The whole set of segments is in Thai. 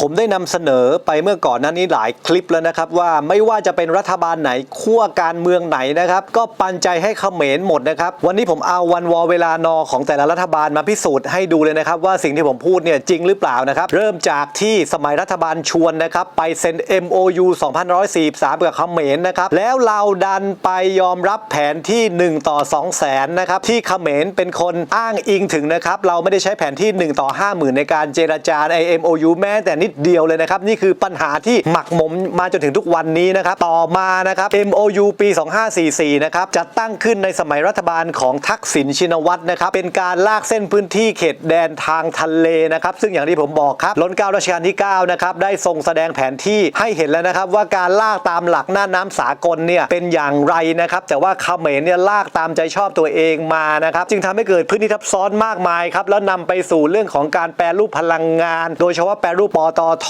ผมได้นำเสนอไปเมื่อก่อนหน้านี้หลายคลิปแล้วนะครับ ว่าไม่ว่าจะเป็นรัฐบาลไหนขั้วการเมืองไหนนะครับ ก็ปันใจให้เขมรหมดนะครับ วันนี้ผมเอาวันวอเวลานอของแต่ละรัฐบาลมาพิสูจน์ให้ดูเลยนะครับ ว่าสิ่งที่ผมพูดเนี่ยจริงหรือเปล่านะครับ เริ่มจากที่สมัยรัฐบาลชวนนะครับไปเซ็น MOU 2543กับเขมรนะครับแล้วเราดันไปยอมรับแผนที่ 1 ต่อ2 0 0แสนนะครับที่เขมรเป็นคนอ้างอิงถึงนะครับเราไม่ได้ใช้แผนที่ 1 ต่อ 50,000 ในการเจรจาใน MOU แม้แต่นิดเดียวเลยนะครับ นี่คือปัญหาที่หมักหมมมาจนถึงทุกวันนี้นะครับ ต่อมานะครับ MOU ปี 2544 นะครับจะตั้งขึ้นในสมัยรัฐบาลของทักษิณชินวัตรนะครับ เป็นการลากเส้นพื้นที่เขตแดนทางทะเลนะครับ ซึ่งอย่างที่ผมบอกครับล้นเก้ารัชกาลที่ 9 นะครับ ได้ทรงแสดงแผนที่ให้เห็นแล้วนะครับ ว่าการลากตามหลักหน้าน้ำสากลเนี่ยเป็นอย่างไรนะครับ แต่ว่าเขมรเนี่ยลากตามใจชอบตัวเองมานะครับ จึงทำให้เกิดพื้นที่ทับซ้อนมากมายครับแล้วนำไปสู่เรื่องของการแปรรูปพลังงาน โดยเฉพาะแปรรูปปตท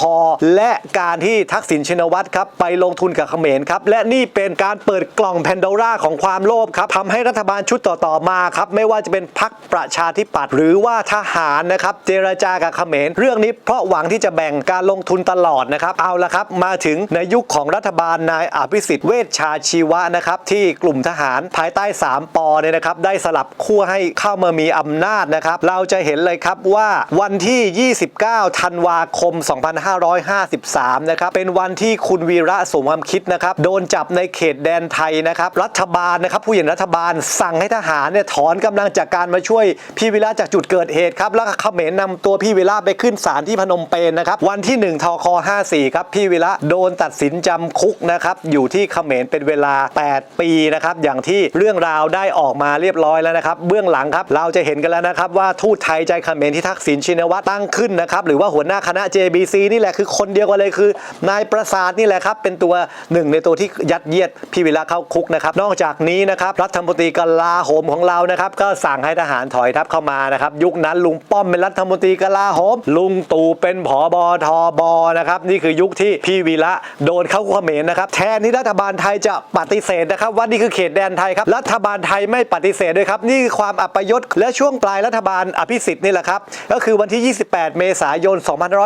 และการที่ทักษิณชินวัตรครับไปลงทุนกับเขมรครับและนี่เป็นการเปิดกล่องแพนโดร่าของความโลภครับทำให้รัฐบาลชุดต่อๆมาครับไม่ว่าจะเป็นพรรคประชาธิปัตย์หรือว่าทหารนะครับเจรจากับเขมรเรื่องนี้เพราะหวังที่จะแบ่งการลงทุนตลอดนะครับเอาละครับมาถึงในยุคของรัฐบาลนายอภิสิทธิ์เวชชาชีวะนะครับที่กลุ่มทหารภายใต้ 3ปอเนี่ยนะครับได้สลับขั้วให้เข้ามามีอำนาจนะครับเราจะเห็นเลยครับว่าวันที่ 29 ธันวาคม 2 2553 นะครับ เป็นวันที่คุณวีระสมความคิดนะครับ โดนจับในเขตแดนไทยนะครับ รัฐบาลนะครับ ผู้ใหญ่รัฐบาลสั่งให้ทหารเนี่ยถอนกำลังจากการมาช่วยพี่วิระจากจุดเกิดเหตุครับ แล้วเขมรนำตัวพี่วิระไปขึ้นศาลที่พนมเปญนะครับ วันที่ 1ทค54 ครับ พี่วิระโดนตัดสินจำคุกนะครับ อยู่ที่เขมรเป็นเวลา 8 ปีนะครับ อย่างที่เรื่องราวได้ออกมาเรียบร้อยแล้วนะครับ เบื้องหลังครับ เราจะเห็นกันแล้วนะครับว่าทูตไทยใจเขมรที่ทักษิณชินวัตรตั้งขึ้นนะครับ หรือว่าหัวหน้าคณะ c นี่แหละคือคนเดียวกันเลยคือนายประสาทนี่แหละครับเป็นตัวหนึ่งในตัวที่ยัดเยียดพี่วิระเข้าคุกนะครับนอกจากนี้นะครับรัฐมนตรีกลาโหมของเรานะครับก็สั่งให้ทหารถอยทัพเข้ามานะครับยุคนั้นลุงป้อมเป็นรัฐมนตรีกลาโหม ลุงตู่เป็นผอบอทบนะครับนี่คือยุคที่พี่วีระโดนเข้าเขมรนะครับแทนที่รัฐบาลไทยจะปฏิเสธนะครับว่านี่คือเขตแดนไทยครับรัฐบาลไทยไม่ปฏิเสธด้วยครับนี่คือความอัปยศและช่วงปลายรัฐบาลอภิสิทธิ์นี่แหละครับก็คือวันที่ 28 เมษายน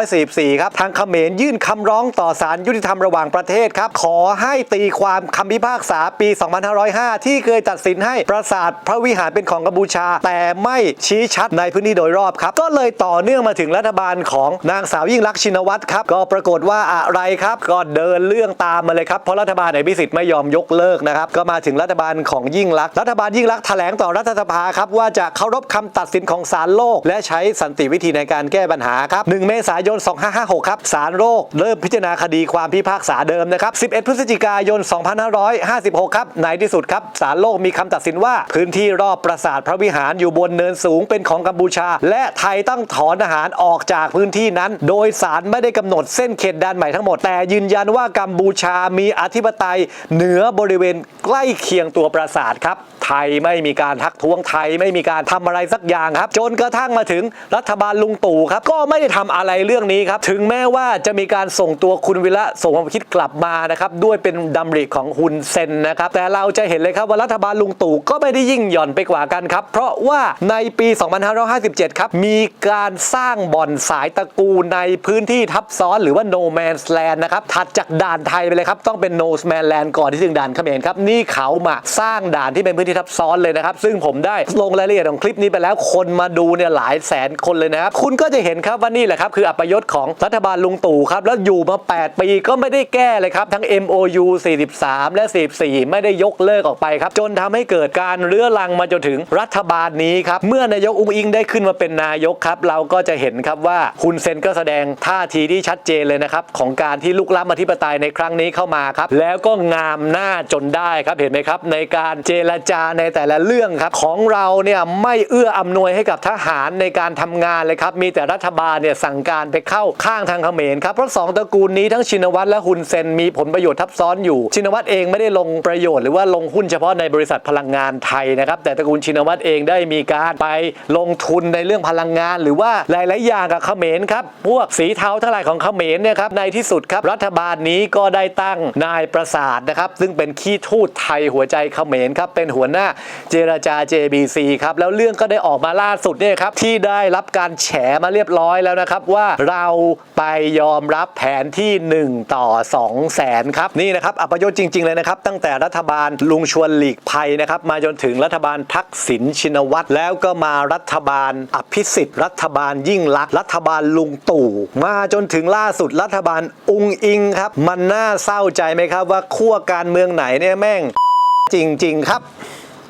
2544ครับ ทางเขมรยื่นคำร้องต่อศาลยุติธรรมระหว่างประเทศครับ ขอให้ตีความคำพิพากษาปี 2505 ที่เคยตัดสินให้ปราสาทพระวิหารเป็นของกัมพูชา แต่ไม่ชี้ชัดในพื้นที่โดยรอบครับ ก็เลยต่อเนื่องมาถึงรัฐบาลของนางสาวยิ่งลักษณ์ชินวัตรครับ ก็ปรากฏว่าอะไรครับ ก็เดินเรื่องตามมาเลยครับ เพราะรัฐบาลไหนพิสิทธิ์ไม่ยอมยกเลิกนะครับ ก็มาถึงรัฐบาลของยิ่งลักษณ์ รัฐบาลยิ่งลักษณ์แถลงต่อรัฐสภาครับว่าจะเคารพคำตัดสินของศาลโลก และใช้สันติวิธีในการแก้ปัญหาครับ 1 เมษายน 2 5 2556 ครับศาลโลกเริ่มพิจารณาคดีความพิพากษาเดิมนะครับ 11 พฤศจิกายน 2556 ครับในที่สุดครับศาลโลกมีคำตัดสินว่า พื้นที่รอบปราสาทพระวิหารอยู่บนเนินสูงเป็นของกัมพูชา และไทยต้องถอนทหารออกจากพื้นที่นั้น โดยศาลไม่ได้กำหนดเส้นเขตแดนใหม่ทั้งหมด แต่ยืนยันว่ากัมพูชามีอธิปไตยเหนือบริเวณใกล้เคียงตัวปราสาทครับไทยไม่มีการทักท้วงไทยไม่มีการทำอะไรสักอย่างครับ จนกระทั่งมาถึงรัฐบาลลุงตู่ครับ ก็ไม่ได้ทำอะไรเรื่องนี้ครับถึงแม้ว่าจะมีการส่งตัวคุณวิระส่งความคิดกลับมานะครับด้วยเป็นดำริของฮุนเซนนะครับแต่เราจะเห็นเลยครับว่ารัฐบาลลุงตู่ก็ไม่ได้ยิ่งหย่อนไปกว่ากันครับ เพราะว่าในปี 2557 ครับ มีการสร้างบ่อนสายตะกูในพื้นที่ทับซ้อนหรือว่า no man's land นะครับถัดจากด่านไทยไปเลยครับ ต้องเป็น no man's land ก่อนที่ถึงด่านเขมรครับ นี่เขามาสร้างด่านที่เป็นพื้นที่ทับซ้อนเลยนะครับ ซึ่งผมได้ลงรายละเอียดของคลิปนี้ไปแล้วคนมาดูเนี่ยหลายแสนคนเลยนะครับคุณก็จะเห็นครับว่านี่แหละครับคืออัปยศของรัฐบาลลุงตู่ครับ แล้วอยู่มา 8 ปีก็ไม่ได้แก้เลยครับ ทั้ง MOU 43 และ 44 ไม่ได้ยกเลิกออกไปครับ จนทำให้เกิดการเรื้อรังมาจนถึงรัฐบาลนี้ครับ เมื่อนายกอุ้งอิงได้ขึ้นมาเป็นนายกครับ เราก็จะเห็นครับว่าคุณเซนก็แสดงท่าทีที่ชัดเจนเลยนะครับ ของการที่ลุกล้ำอธิปไตยในครั้งนี้เข้ามาครับ แล้วก็งามหน้าจนได้ครับเห็นไหมครับ ในการเจรจาในแต่ละเรื่องครับ ของเราเนี่ยไม่เอื้ออำนวยให้กับทหารในการทำงานเลยครับ มีแต่รัฐบาลเนี่ยสั่งการไปเข้าข้างทางเขมรครับเพราะสองตระกูลนี้ทั้งชินวัตรและฮุนเซนมีผลประโยชน์ทับซ้อนอยู่ ชินวัตรเองไม่ได้ลงประโยชน์หรือว่าลงหุ้นเฉพาะในบริษัทพลังงานไทยนะครับแต่ตระกูลชินวัตรเองได้มีการไปลงทุนในเรื่องพลังงาน หรือว่าหลาย ๆ อย่างกับเขมรครับพวกสีเทาทั้งหลายของเขมรเนี่ยครับในที่สุดครับรัฐบาลนี้ก็ได้ตั้งนายประสาทนะครับซึ่งเป็นขี้ทูตไทยหัวใจเขมรครับเป็นหัวหน้าเจรจา JBC ครับแล้วเรื่องก็ได้ออกมาล่าสุดเนี่ยครับที่ได้รับการแฉมาเรียบร้อยแล้วนะครับว่าเราไปยอมรับแผนที่ 1 ต่อ 2 แสนครับ นี่นะครับอัปยศจริง ๆ เลยนะครับ ตั้งแต่รัฐบาลลุงชวนหลีกภัยนะครับ มาจนถึงรัฐบาลทักษิณชินวัตรแล้วก็มารัฐบาลอภิสิทธิ์รัฐบาลยิ่งลักษณ์รัฐบาลลุงตู่ มาจนถึงล่าสุดรัฐบาลอุงอิงครับ มันน่าเศร้าใจไหมครับว่าขั้วการเมืองไหนเนี่ยแม่งจริง ๆ ครับ